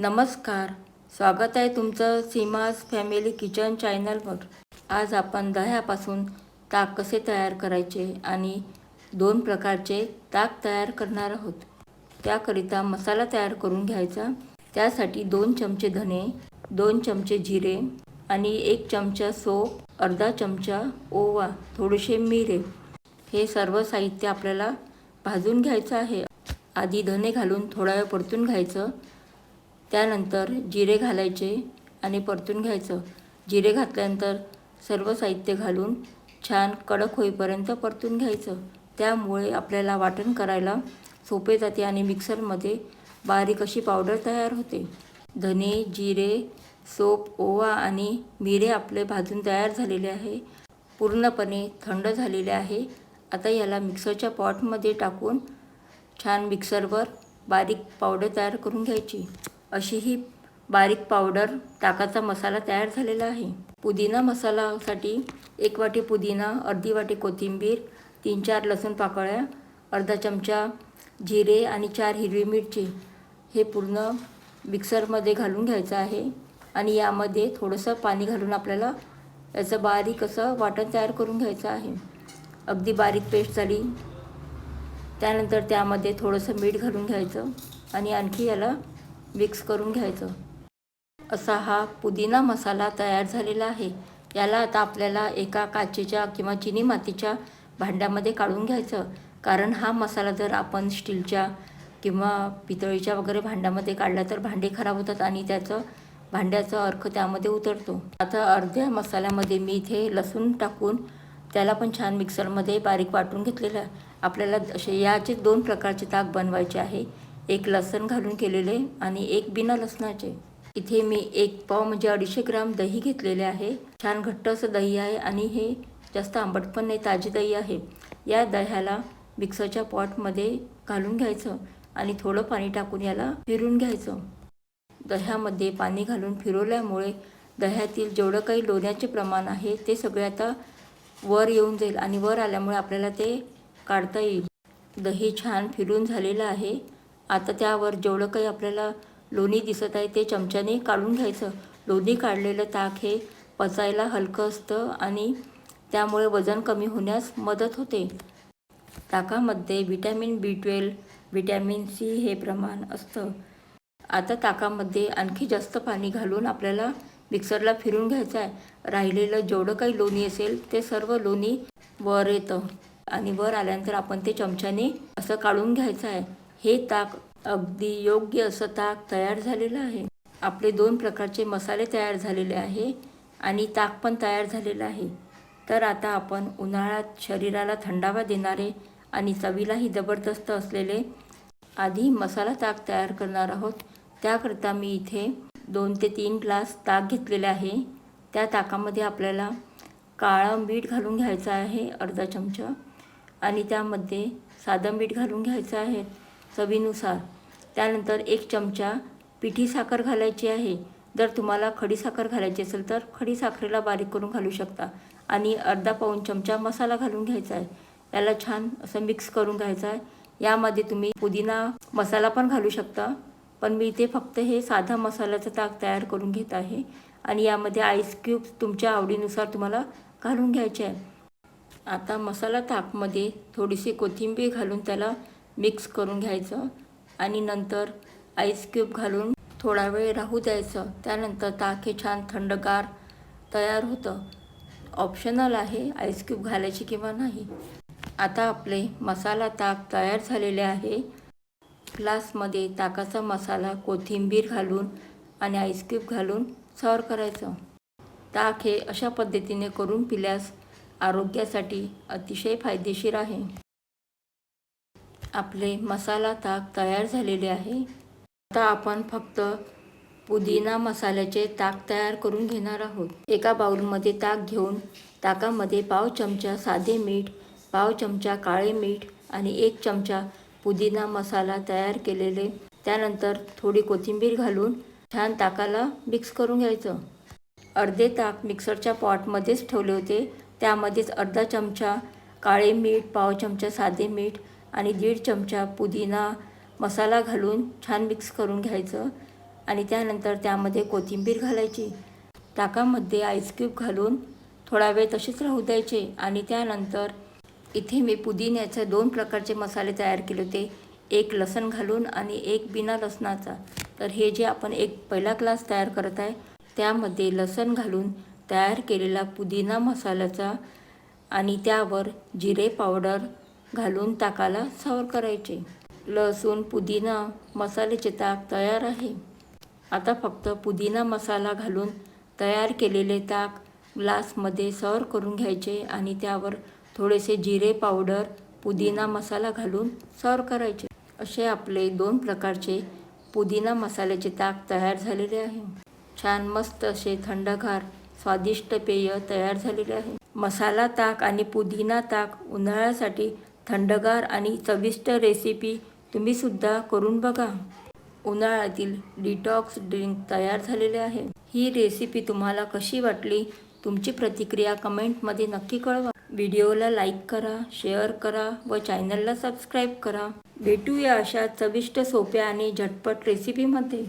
नमस्कार. स्वागत आहे तुमचं सीमास फॅमिली किचन चॅनलवर. आज आपण दह्यापासून ताक कसे तयार करायचे आणि दोन प्रकारचे ताक तयार करणार आहोत. त्याकरिता मसाला तयार करून घ्यायचा. त्यासाठी दोन चमचे धने दोन चमचे जिरे आणि एक चमचा सोप अर्धा चमचा ओवा थोडेसे मिरे. हे सर्व साहित्य आपल्याला भाजून घ्यायचं आहे. आधी धने घालून थोडा वेळ परतून घ्यायचं. त्यानंतर जिरे घालायचे आणि परतून घ्यायचं. जिरे घातल्यानंतर सर्व साहित्य घालून छान कडक होईपर्यंत परतून घ्यायचं. त्यामुळे आपल्याला वाटण करायला सोपे जाते आणि मिक्सरमध्ये बारीक अशी पावडर तयार होते. धने जिरे सोप ओवा आणि मिरे आपले भाजून तयार झालेले आहे. पूर्णपणे थंड झालेले आहे. आता याला मिक्सरच्या पॉटमध्ये टाकून छान मिक्सरवर बारीक पावडर तयार करून घ्यायची. अशी ही बारीक पावडर ताकाचा मसाला तयार झालेला आहे. पुदिना मसालासाठी एक वाटी पुदिना अर्धी वाटी कोथिंबीर तीन चार लसूण पाकळ्या अर्धा चमचा जिरे आणि चार हिरवी मिरची हे पूर्ण मिक्सरमध्ये घालून घ्यायचं आहे आणि यामध्ये थोडंसं पाणी घालून आपल्याला याचं बारीक असं वाटण तयार करून घ्यायचं आहे. अगदी बारीक पेस्ट झाली. त्यानंतर त्यामध्ये थोडंसं मीठ घालून घ्यायचं आणि आणखी याला मिक्स करून घ्यायचं. असा हा पुदिना मसाला तयार झालेला आहे. याला आता आपल्याला एका काचेच्या किंवा चिनी मातीच्या भांड्यामध्ये काढून घ्यायचं. कारण हा मसाला जर आपण स्टीलच्या किंवा पितळीच्या वगैरे भांड्यामध्ये काढला तर भांडे खराब होतात आणि त्याचं भांड्याचा अर्क त्यामध्ये उतरतो. आता अर्ध्या मसाल्यामध्ये मी इथे लसूण टाकून त्याला पण छान मिक्सरमध्ये बारीक वाटून घेतलेलं आहे. आपल्याला असे याचे दोन प्रकारचे ताक बनवायचे आहे. एक लसण घालून केलेले आणि एक बिना लसणाचे. इथे मी एक पाव म्हणजे अडीचशे ग्राम दही घेतलेले आहे. छान घट्ट असं दही आहे आणि हे जास्त आंबट पण नाही ताजी दही आहे. या दह्याला मिक्सरच्या पॉटमध्ये घालून घ्यायचं आणि थोडं पाणी टाकून याला फिरून घ्यायचं. दह्यामध्ये पाणी घालून फिरवल्यामुळे दह्यातील जेवढं काही लोण्याचे प्रमाण आहे ते सगळे आता वर येऊन जाईल आणि वर आल्यामुळे आपल्याला ते काढता येईल. दही छान फिरून झालेलं आहे. आता त्यावर जेवढं काही आपल्याला लोणी दिसत आहे ते चमच्याने काढून घ्यायचं. लोणी काढलेलं ताक हे पचायला हलकं असतं आणि त्यामुळे वजन कमी होण्यास मदत होते. ताकामध्ये vitamin B twelve vitamin C हे प्रमाण असतं. आता ताकामध्ये आणखी जास्त पाणी घालून आपल्याला मिक्सरला फिरून घ्यायचं आहे. राहिलेलं जेवढं काही लोणी असेल ते सर्व लोणी वर येतं आणि वर आल्यानंतर आपण ते चमच्याने असं काढून घ्यायचं आहे. हे ताक अगदी योग्य असं ताक तयार झालेलं आहे. आपले दोन प्रकारचे मसाले तयार झालेले आहे आणि ताक पण तयार झालेलं आहे. तर आता आपण उन्हाळ्यात शरीराला थंडावा देणारे आणि चवीलाही जबरदस्त असलेले आधी मसाला ताक तयार करणार आहोत. त्याकरता मी इथे दोन ते तीन ग्लास ताक घेतलेले आहे. त्या ताकामध्ये आपल्याला काळं मीठ घालून घ्यायचं आहे अर्धा चमचा. आणि त्यामध्ये साधं मीठ घालून घ्यायचं आहे. चवीनुसार. त्यानंतर एक चमचा पिठी साखर घालायची आहे. जर तुम्हाला खडी साखर घालायची असेल तर खडी साखरेला बारीक करून घालू शकता आणि अर्धा पाऊण चमचा मसाला घालून घ्यायचा आहे. त्याला छान असं मिक्स करून घ्यायचं आहे. यामध्ये तुम्ही पुदिना मसाला पण घालू शकता. पण मी इथे फक्त हे साधा मसाल्याचं ताक तयार करून घेत आहे. आणि यामध्ये आईस क्यूब्स तुमच्या आवडीनुसार तुम्हाला घालून घ्यायचे आहे. आता मसाला ताकमध्ये थोडीशी कोथिंबीर घालून त्याला मिक्स करून घ्यायचं आणि नंतर आईस क्यूब घालून थोडा वेळ राहू द्यायचं. त्यानंतर ताक हे छान थंडगार तयार होतं. ऑप्शनल आहे आईस क्यूब घालायची किंवा नाही. आता आपले मसाला ताक तयार झालेले आहे. ग्लासमध्ये ताकाचा मसाला कोथिंबीर घालून आणि आईस क्यूब घालून सर्व करायचं. ताक हे अशा पद्धतीने करून पिल्यास आरोग्यासाठी अतिशय फायदेशीर आहे. आपले मसाला ताक तयार झालेले आहे. आता आपण फक्त पुदिना मसाल्याचे ताक तयार करून घेणार आहोत. एका बाउलमध्ये ताक घेऊन ताकामध्ये पाव चमचा साधे मीठ पाव चमचा काळे मीठ आणि एक चमचा पुदिना मसाला तयार केलेले. त्यानंतर थोडी कोथिंबीर घालून छान ताकाला मिक्स करून घ्यायचं. अर्धे ताक मिक्सरच्या पॉटमध्येच ठेवले होते. त्यामध्येच अर्धा चमचा काळे मीठ पाव चमचा साधे मीठ आणि दीड चमचा पुदिना मसाला घालून छान मिक्स करून घ्यायचं. आणि त्यानंतर त्यामध्ये कोथिंबीर घालायची. ताकामध्ये आईस क्यूब घालून थोडा वेळ तसेच राहू द्यायचे. आणि त्यानंतर इथे मी पुदिन्याचे दोन प्रकारचे मसाले तयार केले होते. एक लसण घालून आणि एक बिना लसणाचा. तर हे जे आपण एक पहिला ग्लास तयार करत आहे त्यामध्ये लसण घालून तयार केलेला पुदिना मसाल्याचा आणि त्यावर जिरे पावडर घालून ताकाला सावर करायचे. लसूण पुदिना मसाल्याचे ताक तयार आहे. आता फक्त पुदिना मसाला घालून तयार केलेले ताक ग्लासमध्ये सर्व करून घ्यायचे आणि त्यावर थोडेसे जिरे पावडर पुदिना मसाला घालून सर्व करायचे. असे आपले दोन प्रकारचे पुदिना मसाल्याचे ताक तयार झालेले आहे. छान मस्त असे थंडगार स्वादिष्ट पेय तयार झालेले आहे. मसाला ताक आणि पुदिना ताक उन्हाळ्यासाठी थंडगार आणि चविष्ट रेसिपी तुम्हीसुद्धा करून बघा. उन्हाळ्यातील डिटॉक्स ड्रिंक तयार झालेले आहे. ही रेसिपी तुम्हाला कशी वाटली? तुमची प्रतिक्रिया कमेंटमध्ये नक्की कळवा. व्हिडिओला लाईक करा शेअर करा व चॅनलला सबस्क्राईब करा. भेटूया अशा चविष्ट सोप्या आणि झटपट रेसिपीमध्ये